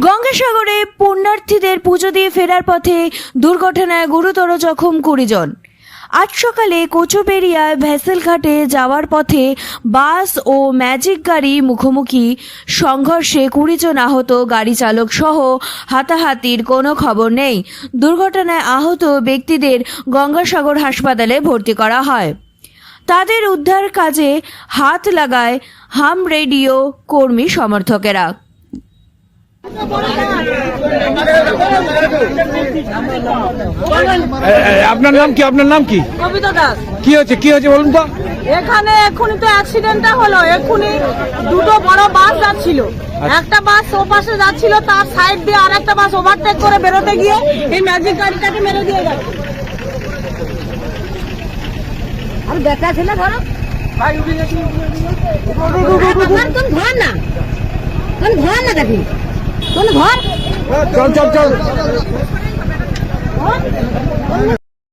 গঙ্গাসাগরে পুণ্যার্থীদের পুজো দিয়ে ফেরার পথে দুর্ঘটনায় গুরুতর জখম কুড়ি জন আজ সকালে কোচবেরিয়ায় ভেসেল ঘাটে যাওয়ার পথে বাস ও ম্যাজিক গাড়ি মুখোমুখি সংঘর্ষে কুড়িজন আহত গাড়ি চালক সহ হাতাহাতির কোনো খবর নেই। দুর্ঘটনায় আহত ব্যক্তিদের গঙ্গাসাগর হাসপাতালে ভর্তি করা হয়। তাদের উদ্ধার কাজে হাত লাগায় হাম রেডিও কর্মী সমর্থকেরা। আপনার নাম কি? আপনার নাম কি? কবিতা দাস। কি হয়েছে? কি হয়েছে বলুন তো? এখানে এক্ষুনি তো অ্যাক্সিডেন্টটা হলো। এক্ষুনি দুটো বড় বাস যাচ্ছিল। একটা বাস ও পাশে যাচ্ছিল তার সাইড দিয়ে আর একটা বাস ওভারটেক করে বেরোতে গিয়ে এই ম্যাজিক গাড়িটাকে মেরে দিয়ে গেল। আর বেটা ছেলে ধরো? ঘর না? কোন ঘর না কাকি কোন ঘর? চল চল চল।